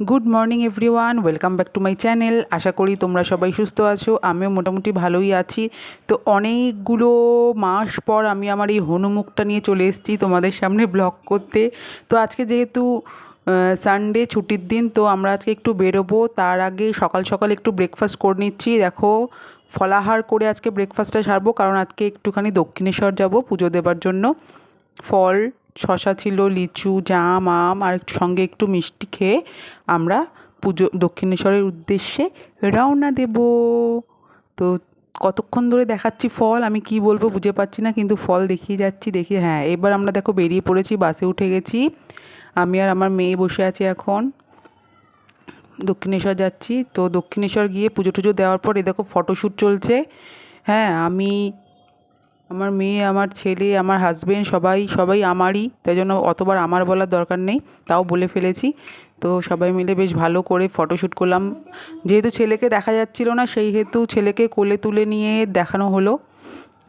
Good morning everyone welcome back to my channel আশা করি তোমরা সবাই সুস্থ আছো। আমিও মোটামুটি ভালোই আছি। তো অনেকগুলো মাস পর আমি আমার এই হনুমুখটা নিয়ে চলে এসেছি তোমাদের সামনে ব্লগ করতে। তো আজকে যেহেতু সানডে ছুটির দিন, তো আমরা আজকে একটু বেরোবো। তার আগে সকাল সকাল একটু ব্রেকফাস্ট করে নিচ্ছি। দেখো, ফলাহার করে আজকে ব্রেকফাস্টটা সারবো। কারণ আজকে একটুখানি দক্ষিণেশ্বর যাব পুজো দেবার জন্য। ফল শশা ছিল, লিচু, জাম, আম আর সঙ্গে একটু মিষ্টি খেয়ে আমরা পুজো, দক্ষিণেশ্বরের উদ্দেশ্যে রওনা দেব। তো কতক্ষণ ধরে দেখাচ্ছি ফল? আমি কি বলব বুঝে পাচ্ছি না, কিন্তু ফল দেখিয়ে যাচ্ছি, দেখি হ্যাঁ এবার আমরা দেখো বেরিয়ে পড়েছি, বাসে উঠে গেছি। আমি আর আমার মেয়ে বসে আছি এখন। দক্ষিণেশ্বর যাচ্ছি, তো দক্ষিণেশ্বর গিয়ে পুজো টুজো দেওয়ার পর এ দেখো ফটোশ্যুট চলছে। হ্যাঁ আমি আমার মেয়ে, আমার ছেলে, আমার হাজবেন্ড সবাই সবাই আমারই। তাই জন্য অতবার আমার বলার দরকার নেই, তাও বলে ফেলেছি। তো সবাই মিলে বেশ ভালো করে ফটোশ্যুট করলাম। যেহেতু ছেলেকে দেখা যাচ্ছিল না সেই হেতু ছেলেকে কোলে তুলে নিয়ে দেখানো হলো।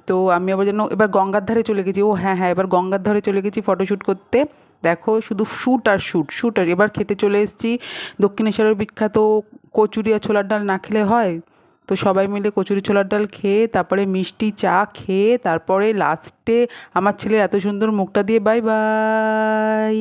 তো আমি আবার যেন এবার গঙ্গার ধারে চলে গেছি। ও হ্যাঁ হ্যাঁ এবার গঙ্গার ধারে চলে গেছি ফটোশ্যুট করতে। দেখো, শুধু শ্যুট আর শ্যুট শ্যুট আর এবার খেতে চলে এসেছি। দক্ষিণেশ্বরের বিখ্যাত কচুরি আর ছোলার ডাল না খেলে হয়? তো সবাই মিলে কচুরি ছোলার ডাল খেয়ে, তারপরে মিষ্টি চা খেয়ে, তারপরে লাস্টে আমার ছেলের এত সুন্দর মুখটা দিয়ে বাই বাই